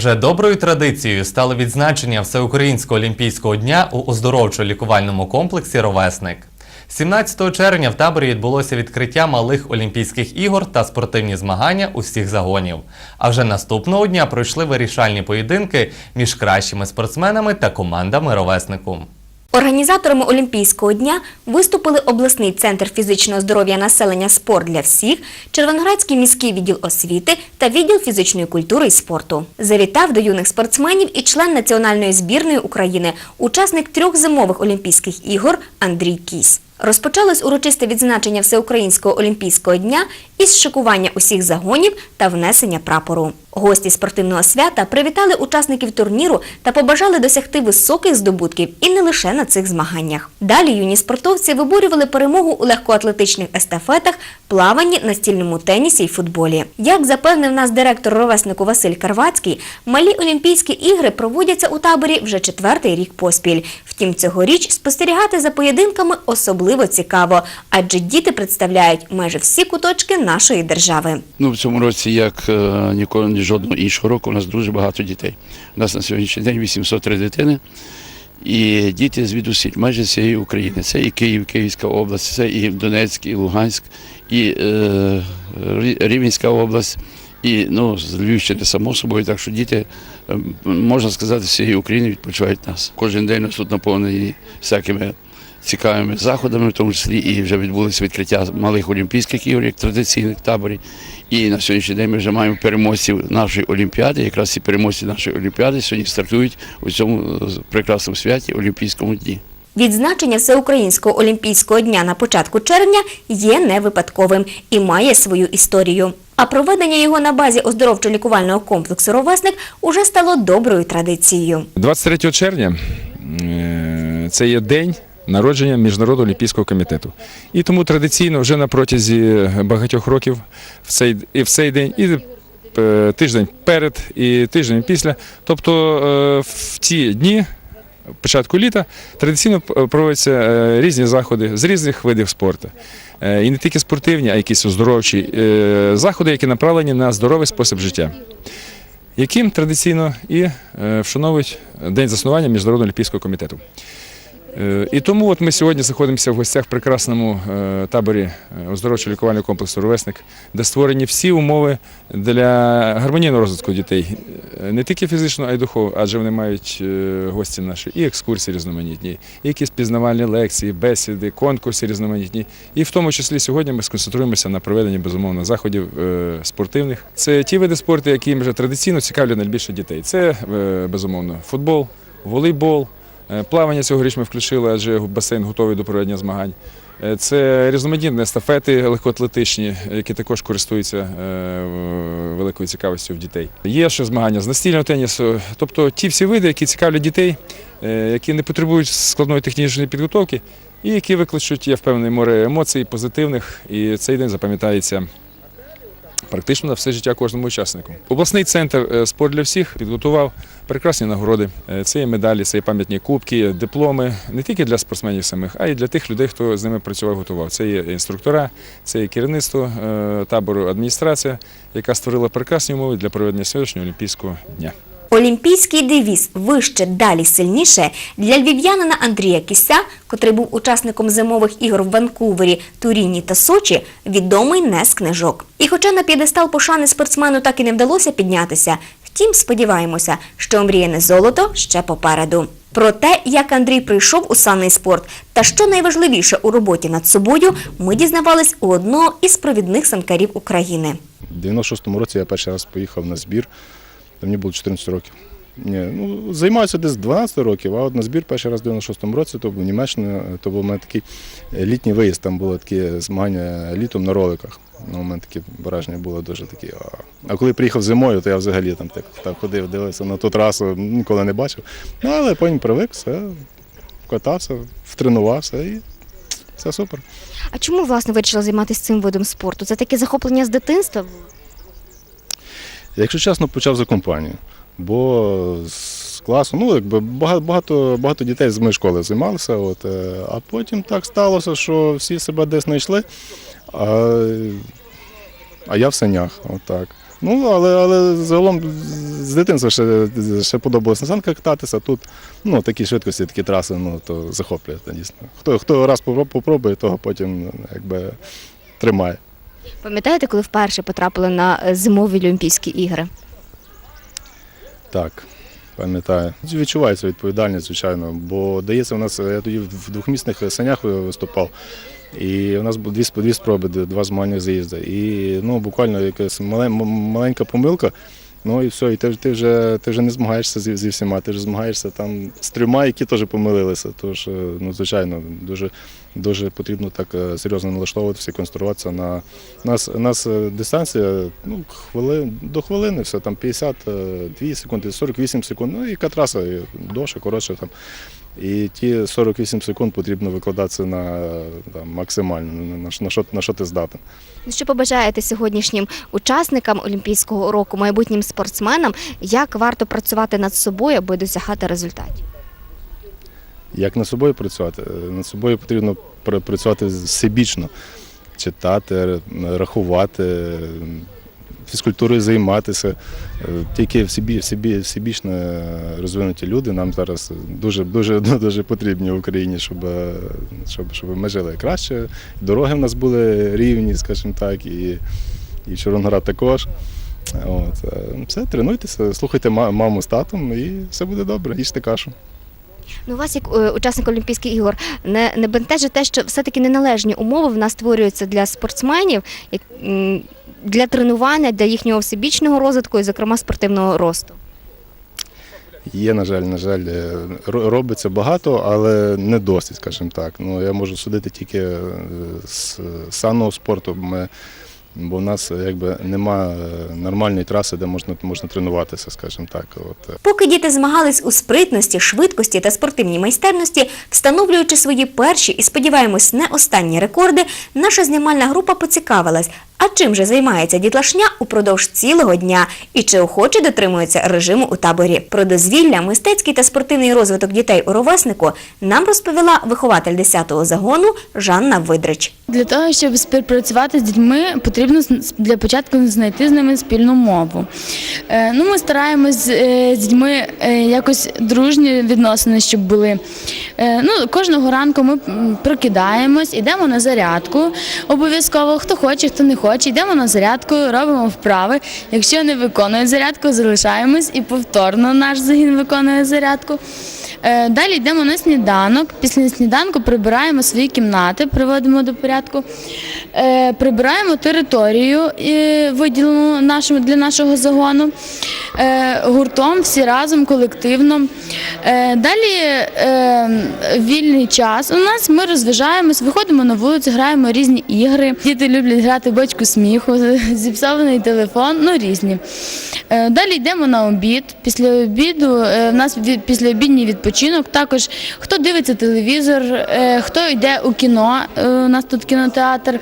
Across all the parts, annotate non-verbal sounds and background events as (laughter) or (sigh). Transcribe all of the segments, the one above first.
Вже доброю традицією стало відзначення Всеукраїнського олімпійського дня у оздоровчо-лікувальному комплексі Ровесник. 17 червня в таборі відбулося відкриття малих Олімпійських ігор та спортивні змагання усіх загонів. А вже наступного дня пройшли вирішальні поєдинки між кращими спортсменами та командами ровеснику. Організаторами Олімпійського дня виступили обласний центр фізичного здоров'я населення спорт для всіх, Червоноградський міський відділ освіти та відділ фізичної культури і спорту. Завітав до юних спортсменів і член національної збірної України, учасник трьох зимових Олімпійських ігор Андрій Кісь. Розпочалось урочисте відзначення Всеукраїнського олімпійського дня із шикування усіх загонів та внесення прапору. Гості спортивного свята привітали учасників турніру та побажали досягти високих здобутків і не лише на цих змаганнях. Далі юні спортовці виборювали перемогу у легкоатлетичних естафетах, плаванні, настільному тенісі й футболі. Як запевнив нас директор ровеснику Василь Карвацький, малі Олімпійські ігри проводяться у таборі вже четвертий рік поспіль. Втім, цьогоріч спостерігати за поєдинками особливо цікаво, адже діти представляють майже всі куточки нашої держави. Ну, в цьому році, як е, ніколи ні жодного іншого року, у нас дуже багато дітей. У нас на сьогоднішній день 803 дитини. І діти звідусіль, майже всієї України. Це і Київ, Київська область, це і Донецьк, і Луганськ, і е, Рівненська область, і ну, з Львівщини, само собою. Так що діти, е, можна сказати, всієї України відпочивають нас. Кожен день нас тут наповнений всякими цікавими заходами, в тому числі і вже відбулося відкриття малих Олімпійських ігор, як традиційних в таборі. І на сьогоднішній день ми вже маємо переможців нашої олімпіади. Якраз ці переможці нашої олімпіади сьогодні стартують у цьому прекрасному святі Олімпійському дні. Відзначення Всеукраїнського олімпійського дня на початку червня є не випадковим і має свою історію. А проведення його на базі оздоровчо-лікувального комплексу «Ровесник» уже стало доброю традицією. 23 червня е, це є день народження Міжнародного олімпійського комітету. І тому традиційно вже на протязі багатьох років в цей, і в цей день, і е, тиждень перед, і тиждень після. Тобто е, в ці дні. Початку літа традиційно проводяться е, різні заходи з різних видів спорту. І не тільки спортивні, а якісь оздоровчі заходи, які направлені на здоровий спосіб життя яким традиційно і вшановують День заснування Міжнародного олімпійського комітету. Е, І тому от ми сьогодні знаходимося в гостях в прекрасному е, таборі е, оздоровчо-лікувального комплексу «Ровесник», де створені всі умови для гармонійного розвитку дітей, не тільки фізично, а й духовно, адже вони мають гості наші і екскурсії різноманітні, і якісь пізнавальні лекції, бесіди, конкурси різноманітні. І в тому числі сьогодні ми сконцентруємося на проведенні безумовно заходів спортивних. Це ті види спорту, які вже традиційно цікавлять найбільше дітей. Це безумовно футбол, волейбол. Е, Плавання цьогоріч ми включили, адже басейн готовий до проведення змагань. Е, Це різноманітні естафети легкоатлетичні, які також користуються е, великою цікавістю в дітей. Є ще змагання з настільного тенісу, тобто ті всі види, які цікавлять дітей, які не потребують складної технічної підготовки, і які викличуть, я впевнений, море емоцій, позитивних, і цей день запам'ятається практично на все життя кожному учаснику. Обласний центр е, спорт для всіх підготував прекрасні нагороди. Е, Це і медалі, це і пам'ятні кубки, дипломи не тільки для спортсменів самих, а й для тих людей, хто з ними працював, готував. Це є інструктора, це є керівництво е, табору, адміністрація, яка створила прекрасні умови для проведення сьогоднішнього олімпійського дня. Олімпійський девіз «Вище, далі, сильніше» для львів'янина Андрія Кіся, котрий був учасником зимових ігор в Ванкувері, Туріні та Сочі, відомий не з книжок. І хоча на п'єдестал пошани спортсмену так і не вдалося піднятися, втім, сподіваємося, що омріяне золото ще попереду. Про те, як Андрій прийшов у санний спорт та що найважливіше у роботі над собою, ми дізнавались у одного із провідних санкарів України. У 96-му році я перший раз поїхав на збір, мені було 14 років. Ні, ну, займаюся десь 12 років, а от на збір перший раз в 96-му році, то був Німеччина, то був у мене такий е, літній виїзд, там було такі змагання літом на роликах. Ну, у мене такі враження було дуже такі. А, а коли приїхав зимою, то я взагалі там так, так ходив, дивився на ту трасу, ніколи не бачив. Ну, але потім привик, все, катався, втренувався і все супер. А чому власне вирішили займатися цим видом спорту? Це таке захоплення з дитинства? Якщо чесно, почав за компанію. Бо з класу, ну якби багато, багато, дітей з моєї школи займалися. От, е, а потім так сталося, що всі себе десь знайшли, а, а я в санях. Отак. Ну, але, але загалом з дитинства ще, ще подобалось на санках кататися. Тут ну, такі швидкості, такі траси, ну, то захоплює дійсно. Хто, хто раз попро- попробує, того потім ну, якби, тримає. Пам'ятаєте, коли вперше потрапили на е, зимові Олімпійські ігри? Так, пам'ятаю. Відчувається відповідальність, звичайно, бо дається у нас, я тоді в двохмісних санях виступав. І у нас дві, дві спроби, два змагання заїзди. І ну, буквально якась маленька помилка. Ну і все, і ти, ти, вже, ти вже не змагаєшся зі, зі всіма, ти вже змагаєшся там з трьома, які теж помилилися. Тож, е, ну, звичайно, дуже, дуже потрібно так е, серйозно налаштовуватися і конструватися. на нас, нас е, дистанція ну, хвилин, до хвилини, все там 52 секунди, 48 секунд, ну яка траса, довше, коротше там. І ті 48 секунд потрібно викладатися на там, максимально, на, на, що- на, що, на що ти здатен. Ну, Що побажаєте сьогоднішнім учасникам Олімпійського року, майбутнім спортсменам, як варто працювати над собою, аби досягати результатів? Як над собою працювати? Е, Над собою потрібно пр- працювати всебічно, читати, рахувати, фізкультурою займатися. Е, Тільки всебі, всебі, всебічно е, розвинуті люди нам зараз дуже, дуже, (laughs) дуже потрібні в Україні, щоб, е, щоб, щоб ми жили краще. Дороги в нас були рівні, скажімо так, і, і Чорноград також. От. Все, тренуйтеся, слухайте маму з татом, і все буде добре, їжте кашу. Ну, вас, як учасник Олімпійських ігор, не, не бентежить те, що все-таки неналежні умови в нас створюються для спортсменів, як, для тренування, для їхнього всебічного розвитку і, зокрема, спортивного росту. Є, на жаль, на жаль, е, ро- робиться багато, але не досить, скажімо так. Ну, я можу судити тільки е, з санного спорту, ми, бо в нас якби нема е, нормальної траси, де можна, можна тренуватися, скажімо так. От. Поки діти змагались у спритності, швидкості та спортивній майстерності, встановлюючи свої перші і сподіваємось не останні рекорди, наша знімальна група поцікавилась, а чим же займається дітлашня упродовж цілого дня і чи охоче дотримується режиму у таборі. Про дозвілля, мистецький та спортивний розвиток дітей у ровеснику нам розповіла вихователь 10-го загону Жанна Видрич. Для того, щоб співпрацювати з дітьми, потрібно для початку знайти з ними спільну мову. Е, Ну, ми стараємось е, з дітьми е, якось дружні відносини, щоб були. Ну, кожного ранку ми прокидаємось, йдемо на зарядку. Обов'язково, хто хоче, хто не хоче, йдемо на зарядку, робимо вправи. Якщо не виконують зарядку, залишаємось і повторно наш загін виконує зарядку. Е, Далі йдемо на сніданок. Після сніданку прибираємо свої кімнати, приводимо до порядку. Е, Прибираємо територію е, виділену для нашого загону. Гуртом всі разом, колективно. Далі вільний час. У нас ми розважаємось, виходимо на вулицю, граємо різні ігри. Діти люблять грати бочку сміху, (laughs) зіпсований телефон, ну різні. Далі йдемо на обід. Після обіду в нас від- післяобідній відпочинок. Також хто дивиться телевізор, е, хто йде у кіно. е, У нас тут кінотеатр,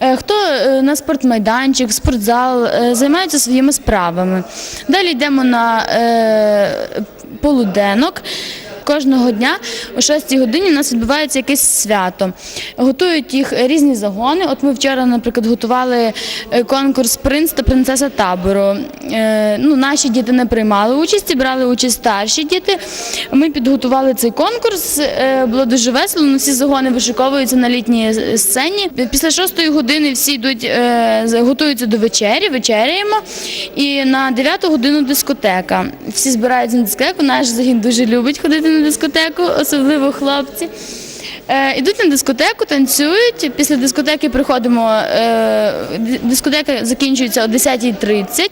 е, хто на спортмайданчик, спортзал, займається своїми справами. Далі йдемо на полуденок. Кожного дня о 6 годині у нас відбувається якесь свято. Готують їх різні загони. От ми вчора, наприклад, готували е, конкурс принц та принцеса табору. Е, Ну, наші діти не приймали участі, брали участь старші діти. Ми підготували цей конкурс. е, Було дуже весело. Ну, всі загони вишиковуються на літній сцені. Після 6 години всі йдуть, готуються до вечері, вечеряємо. І на 9 годину дискотека. Всі збираються на дискотеку. Наш загін дуже любить ходити на дискотеку, особливо хлопці. Е, ідуть на дискотеку, танцюють. Після дискотеки приходимо. Е, дискотека закінчується о 10.30.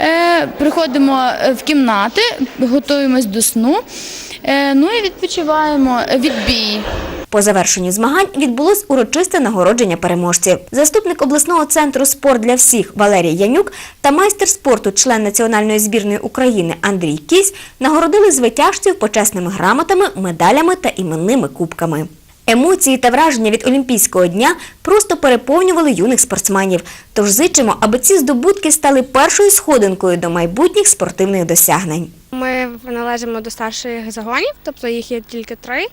Е, приходимо в кімнати, готуємось до сну. Ну і відпочиваємо. Відбій. По завершенню змагань відбулось урочисте нагородження переможців. Заступник обласного центру спорт для всіх Валерій Янюк та майстер спорту, член національної збірної України Андрій Кісь нагородили звитяжців почесними грамотами, медалями та іменними кубками. Емоції та враження від Олімпійського дня просто переповнювали юних спортсменів. Тож зичимо, аби ці здобутки стали першою сходинкою до майбутніх спортивних досягнень. Ми належимо до старших загонів, тобто їх є тільки три.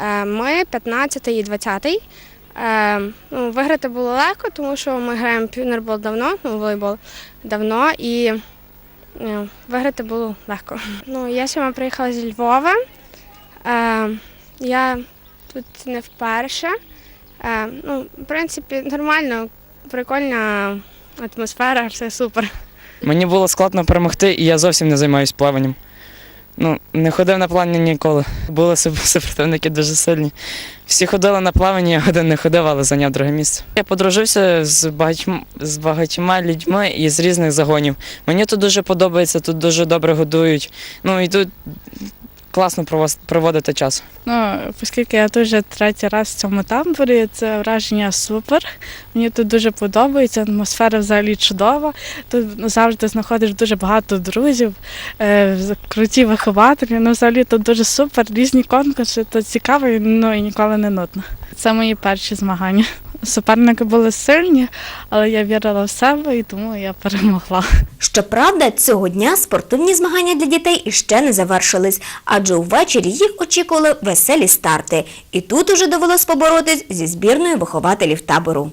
Е, Ми 15 і 20. Е, ну, виграти було легко, тому що ми граємо півнербол давно, ну, волейбол давно, і е, виграти було легко. Ну, я сьогодні приїхала зі Львова. Я тут не вперше. Ну, в принципі, нормально, прикольна атмосфера, все супер. Мені було складно перемогти, і я зовсім не займаюся плаванням. Ну, не ходив на плавання ніколи. Були суп- (laughs) супротивники дуже сильні. Всі ходили на плавання, я один не ходив, але зайняв друге місце. Я подружився з багатьма, з багатьма людьми із різних загонів. Мені тут дуже подобається, тут дуже добре годують. Ну і тут класно проводити час. Ну, оскільки я тут вже третій раз в цьому таборі, це враження супер. Мені тут дуже подобається, атмосфера взагалі чудова. Тут завжди знаходиш дуже багато друзів, е, круті вихователі. Ну, взагалі тут дуже супер, різні конкурси, то цікаво, ну і ніколи не нудно. Це мої перші змагання. Суперники були сильні, але я вірила в себе і тому я перемогла. Щоправда, цього дня спортивні змагання для дітей іще не завершились, адже увечері їх очікували веселі старти. І тут уже довелось поборотись зі збірною вихователів табору.